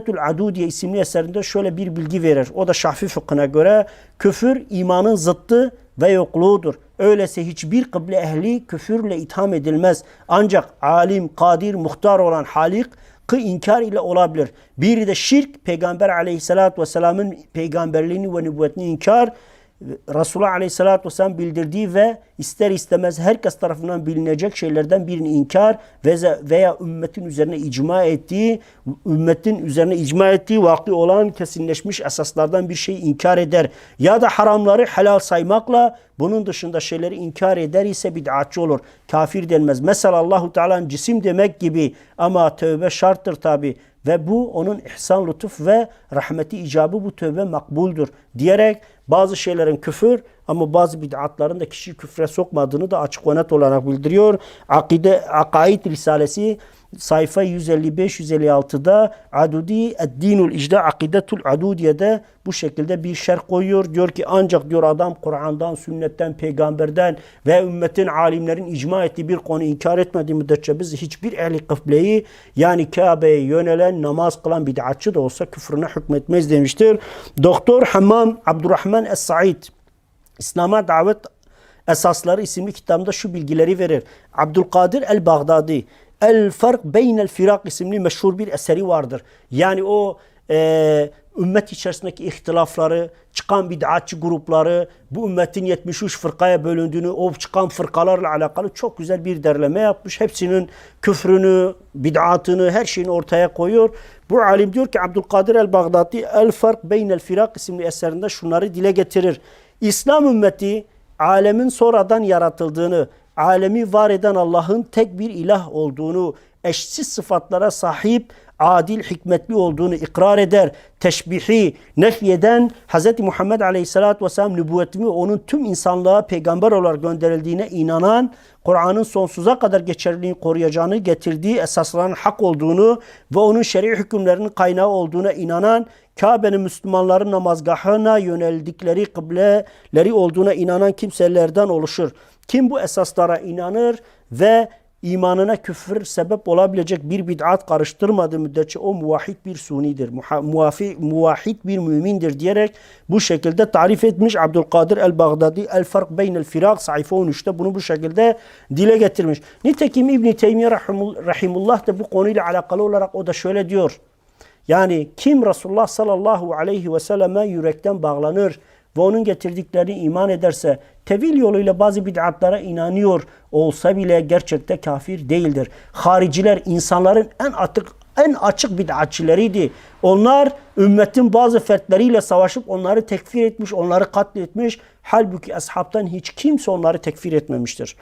Akidetül Adudiye isimli eserinde şöyle bir bilgi verir. O da Şafi fıkhına göre küfür imanın zıttı ve yokluğudur. Öyleyse hiçbir kıble ehli küfürle itham edilmez. Ancak alim, kadir, muhtar olan halik kı inkar ile olabilir. Biri de şirk, Peygamber aleyhissalatü vesselamın peygamberliğini ve nübüvvetini inkar, Resulullah Aleyhisselatü Vesselam bildirdiği ve ister istemez herkes tarafından bilinecek şeylerden birini inkar ve veya ümmetin üzerine icma ettiği, ümmetin üzerine icma ettiği vakti olan kesinleşmiş esaslardan bir şeyi inkar eder. Ya da haramları helal saymakla bunun dışında şeyleri inkar eder ise bid'atçı olur. Kafir denmez. Mesela Allahu Teala'nın cisim demek gibi ama tövbe şarttır tabi ve bu onun ihsan, lütuf ve rahmeti icabı bu tövbe makbuldür diyerek bazı şeylerin küfür ama bazı bid'atların da kişiyi küfre sokmadığını da açık ve net olarak bildiriyor. Akide, Akaid Risalesi sayfa 155-156'da Adudi Eddinul İcda Akidetul Adudiye'de bu şekilde bir şerh koyuyor. Diyor ki ancak diyor adam Kur'an'dan, sünnetten, peygamberden ve ümmetin alimlerin icma ettiği bir konu inkar etmediği müddetçe biz hiçbir ehli kıbleyi yani Kabe'ye yönelen, namaz kılan bid'atçı da olsa küfrüne hükmetmez demiştir. Doktor Hammam Abdurrahman Es-Said İslam'a davet esasları isimli kitabında şu bilgileri verir. Abdülkadir el-Baghdadi El Fark Beynel Firak isimli meşhur bir eseri vardır. Yani o e, ümmet içerisindeki ihtilafları, çıkan bid'atçı grupları, bu ümmetin 73 fırkaya bölündüğünü, o çıkan fırkalarla alakalı çok güzel bir derleme yapmış. Hepsinin küfrünü, bid'atını, her şeyini ortaya koyuyor. Bu alim diyor ki Abdülkadir el-Baghdadi El Fark Beynel Firak isimli eserinde şunları dile getirir. İslam ümmeti alemin sonradan yaratıldığını, alemi var eden Allah'ın tek bir ilah olduğunu, eşsiz sıfatlara sahip, adil, hikmetli olduğunu ikrar eder. Teşbihi nefyeden Hz. Muhammed Aleyhisselatü Vesselam nübüvvetini onun tüm insanlığa peygamber olarak gönderildiğine inanan, Kur'an'ın sonsuza kadar geçerliliğini koruyacağını getirdiği esasların hak olduğunu ve onun şer'i hükümlerinin kaynağı olduğuna inanan, Kabe'nin Müslümanların namazgahına yöneldikleri kıbleleri olduğuna inanan kimselerden oluşur. Kim bu esaslara inanır ve imanına küfür sebep olabilecek bir bid'at karıştırmadığı müddetçe o muvahhid bir sunidir. Muvafi, muvahhid bir mümindir diyerek bu şekilde tarif etmiş Abdülkadir el-Baghdadi El Fark Beynel Firak sayfa 13'te bunu bu şekilde dile getirmiş. Nitekim İbn-i Teymiye Rahimullah da bu konuyla alakalı olarak o da şöyle diyor. Yani kim Resulullah sallallahu aleyhi ve selleme yürekten bağlanır ve onun getirdiklerini iman ederse tevil yoluyla bazı bid'atlara inanıyor olsa bile gerçekte kafir değildir. Hariciler insanların en atık en açık bid'atçileriydi. Onlar ümmetin bazı fertleriyle savaşıp onları tekfir etmiş, onları katletmiş. Halbuki ashabtan hiç kimse onları tekfir etmemiştir.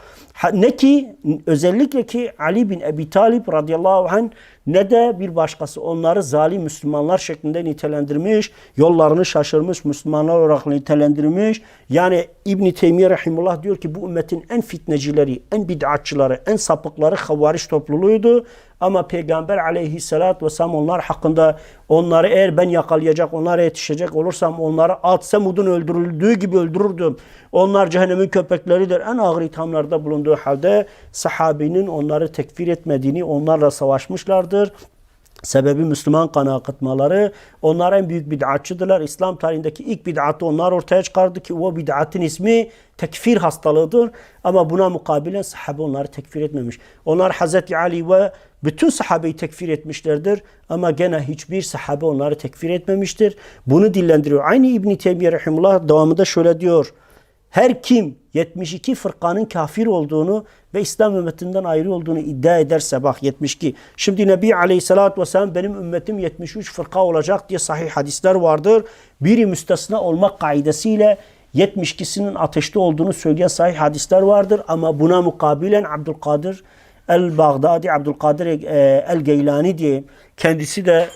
Ne ki özellikle ki Ali bin Ebi Talib radıyallahu anh ne de bir başkası onları zalim Müslümanlar şeklinde nitelendirmiş, yollarını şaşırmış Müslümanlar olarak nitelendirmiş. Yani İbn Teymiye rahimullah diyor ki bu ümmetin en fitnecileri, en bid'atçıları, en sapıkları havariş topluluğuydu. Ama Peygamber aleyhissalatü vesselam onlar hakkında onları eğer ben yakalayacak, onlara yetişecek olursam onları Ad Semud'un öldürüldüğü gibi öldürürdüm. Onlar cehennemin köpekleridir. En ağır ithamlarda bulunduğu halde sahabinin onları tekfir etmediğini, onlarla savaşmışlardır. Sebebi Müslüman kan akıtmaları. Onlar en büyük bid'atçıdırlar. İslam tarihindeki ilk bid'atı onlar ortaya çıkardı ki o bid'atın ismi tekfir hastalığıdır. Ama buna mukabilen sahabe onları tekfir etmemiş. Onlar Hazreti Ali ve bütün sahabeyi tekfir etmişlerdir. Ama gene hiçbir sahabe onları tekfir etmemiştir. Bunu dillendiriyor. Aynı İbn-i Teymiye Rahimullah devamında şöyle diyor. Her kim 72 fırkanın kafir olduğunu ve İslam ümmetinden ayrı olduğunu iddia ederse bak 72. Şimdi Nebi Aleyhisselatü Vesselam benim ümmetim 73 fırka olacak diye sahih hadisler vardır. Biri müstesna olmak kaidesiyle 72'sinin ateşte olduğunu söyleyen sahih hadisler vardır. Ama buna mukabilen Abdülkadir El-Baghdadi, Abdülkadir e, El-Geylani diye kendisi de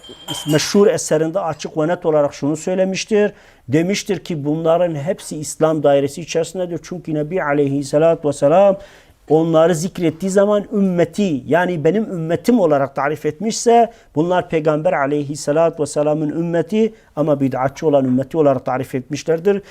meşhur eserinde açık ve net olarak şunu söylemiştir. Demiştir ki bunların hepsi İslam dairesi içerisindedir. Çünkü Nebi Aleyhisselatü Vesselam onları zikrettiği zaman ümmeti yani benim ümmetim olarak tarif etmişse bunlar Peygamber aleyhissalatü vesselamın ümmeti ama bid'atçı olan ümmeti olarak tarif etmişlerdir.